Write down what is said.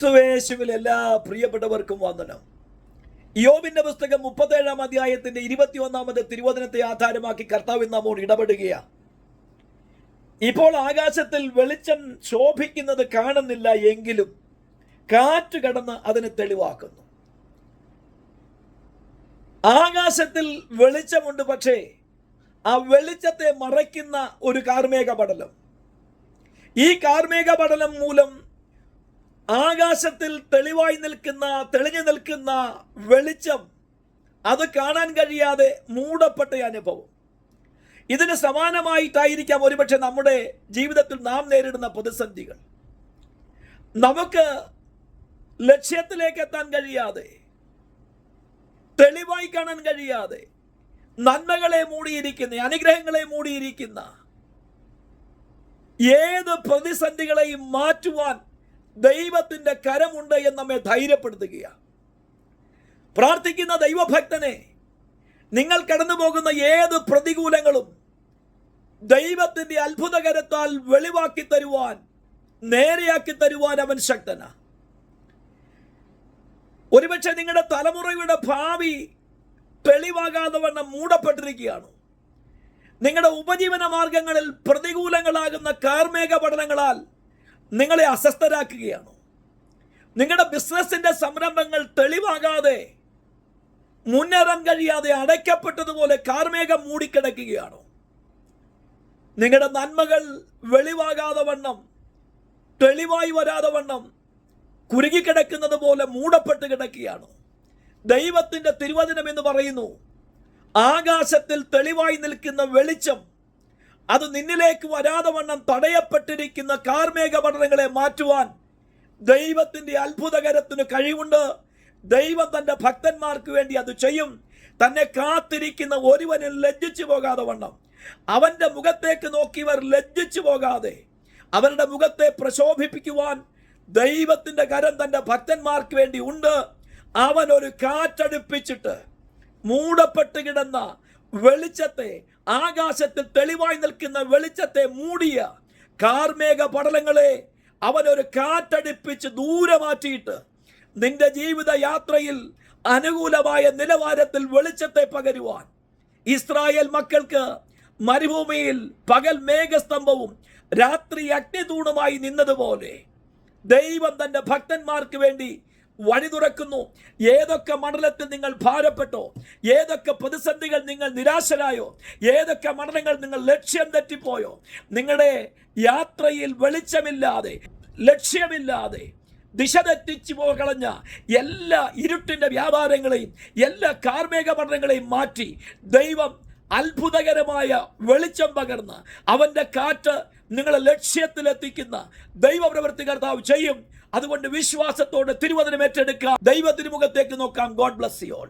ക്രിസ്തുവേശുവിൽ എല്ലാ പ്രിയപ്പെട്ടവർക്കും വന്ദനം. യോബിന്റെ പുസ്തകം മുപ്പത്തേഴാം അധ്യായത്തിന്റെ ഇരുപത്തിയൊന്നാമത് തിരുവചനത്തെ ആധാരമാക്കി കർത്താവ് നമ്മോട് ഇടപെടുകയാണ്. ഇപ്പോൾ ആകാശത്തിൽ വെളിച്ചം ശോഭിക്കുന്നത് കാണുന്നില്ല എങ്കിലും കാറ്റ് കടന്ന് അതിന് തെളിവാക്കുന്നു. ആകാശത്തിൽ വെളിച്ചമുണ്ട് പക്ഷേ ആ വെളിച്ചത്തെ മറയ്ക്കുന്ന ഒരു കാർമേക പടലം. ഈ കാർമേക പടലം മൂലം ആകാശത്തിൽ തെളിവായി നിൽക്കുന്ന തെളിഞ്ഞു നിൽക്കുന്ന വെളിച്ചം അത് കാണാൻ കഴിയാതെ മൂടപ്പെട്ട അനുഭവം. ഇതിന് സമാനമായിട്ടായിരിക്കാം ഒരുപക്ഷെ നമ്മുടെ ജീവിതത്തിൽ നാം നേരിടുന്ന പ്രതിസന്ധികൾ. നമുക്ക് ലക്ഷ്യത്തിലേക്ക് എത്താൻ കഴിയാതെ തെളിവായി കാണാൻ കഴിയാതെ നന്മകളെ മൂടിയിരിക്കുന്ന അനുഗ്രഹങ്ങളെ മൂടിയിരിക്കുന്ന ഏത് പ്രതിസന്ധികളെയും മാറ്റുവാൻ ദൈവത്തിന്റെ കരമുണ്ട് എന്ന് നമ്മെ ധൈര്യപ്പെടുത്തുകയാണ് പ്രാർത്ഥിക്കുന്ന ദൈവഭക്തനെ നിങ്ങൾ കടന്നു പോകുന്ന ഏത് പ്രതികൂലങ്ങളും ദൈവത്തിന്റെ അത്ഭുതകരത്താൽ വെളിവാക്കി തരുവാൻ നേരെയാക്കി തരുവാൻ അവൻ ശക്തനാ. ഒരുപക്ഷെ നിങ്ങളുടെ തലമുറയുടെ ഭാവി തെളിവാകാതെ വണ്ണം മൂടപ്പെട്ടിരിക്കുകയാണ്. നിങ്ങളുടെ ഉപജീവന മാർഗങ്ങളിൽ പ്രതികൂലങ്ങളാകുന്ന കാർമേഘ പഠനങ്ങളാൽ നിങ്ങളെ അസ്വസ്ഥരാക്കുകയാണ്? നിങ്ങളുടെ ബിസിനസ്സിന്റെ സംരംഭങ്ങൾ തെളിവാകാതെ മുന്നേറാൻ കഴിയാതെ അടയ്ക്കപ്പെട്ടതുപോലെ കാർമേഘം മൂടിക്കിടക്കുകയാണ്? നിങ്ങളുടെ നന്മകൾ വെളിവാകാതെ വണ്ണം തെളിവായി വരാതെ വണ്ണം കുരുങ്ങിക്കിടക്കുന്നത് പോലെ മൂടപ്പെട്ട് കിടക്കുകയാണ്? ദൈവത്തിന്റെ തിരുവചനം എന്ന് പറയുന്നു ആകാശത്തിൽ തെളിവായി നിൽക്കുന്ന വെളിച്ചം അത് നിന്നിലേക്ക് വരാതെ വണ്ണം തടയപ്പെട്ടിരിക്കുന്ന കാർമേഘ പഠനങ്ങളെ മാറ്റുവാൻ ദൈവത്തിന്റെ അത്ഭുതകരത്തിന് കഴിവുണ്ട്. ദൈവം തന്റെ ഭക്തന്മാർക്ക് വേണ്ടി അത് ചെയ്യും. തന്നെ കാത്തിരിക്കുന്ന ഒരുവനിൽ ലജ്ജിച്ചു പോകാതെ വണ്ണം. അവന്റെ മുഖത്തേക്ക് നോക്കിയവർ ലജ്ജിച്ചു പോകാതെ അവരുടെ മുഖത്തെ പ്രശോഭിപ്പിക്കുവാൻ ദൈവത്തിന്റെ കരം തന്റെ ഭക്തന്മാർക്ക് വേണ്ടി ഉണ്ട്. അവൻ ഒരു കാറ്റടുപ്പിച്ചിട്ട് മൂടപ്പെട്ട് കിടന്ന വെളിച്ചത്തെ ആകാശത്തിൽ തെളിവായി നിൽക്കുന്ന വെളിച്ചത്തെ മൂടിയ കാർമേഘ പടലങ്ങളെ അവനൊരു കാറ്റടിപ്പിച്ച് ദൂരെ മാറ്റിയിട്ട് നിന്റെ ജീവിത യാത്രയിൽ അനുകൂലമായ നിലവാരത്തിൽ വെളിച്ചത്തെ പകരുവാൻ ഇസ്രായേൽ മക്കൾക്ക് മരുഭൂമിയിൽ പകൽ മേഘസ്തംഭവും രാത്രി അഗ്നിതൂണുമായി നിന്നതുപോലെ ദൈവം തന്റെ ഭക്തന്മാർക്ക് വേണ്ടി വഴി തുറക്കുന്നു. ഏതൊക്കെ മണ്ഡലത്തിൽ നിങ്ങൾ ഭാരപ്പെട്ടോ ഏതൊക്കെ പ്രതിസന്ധികൾ നിങ്ങൾ നിരാശരായോ ഏതൊക്കെ മണ്ഡലങ്ങൾ നിങ്ങൾ ലക്ഷ്യം തെറ്റിപ്പോയോ നിങ്ങളുടെ യാത്രയിൽ വെളിച്ചമില്ലാതെ ലക്ഷ്യമില്ലാതെ ദിശ തെറ്റിച്ചു പോകളഞ്ഞ എല്ലാ ഇരുട്ടിന്റെ വ്യാപാരങ്ങളെയും എല്ലാ കാർമേക പഠനങ്ങളെയും മാറ്റി ദൈവം അത്ഭുതകരമായ വെളിച്ചം പകർന്ന് അവന്റെ കാറ്റ് നിങ്ങളെ ലക്ഷ്യത്തിലെത്തിക്കുന്ന ദൈവപ്രവൃത്തി കർത്താവ് ചെയ്യും. അതുകൊണ്ട് വിശ്വാസത്തോടെ തിരുവചനം ഏറ്റെടുക്കാം ദൈവ തിരുമുഖത്തേക്ക് നോക്കാം. God bless you all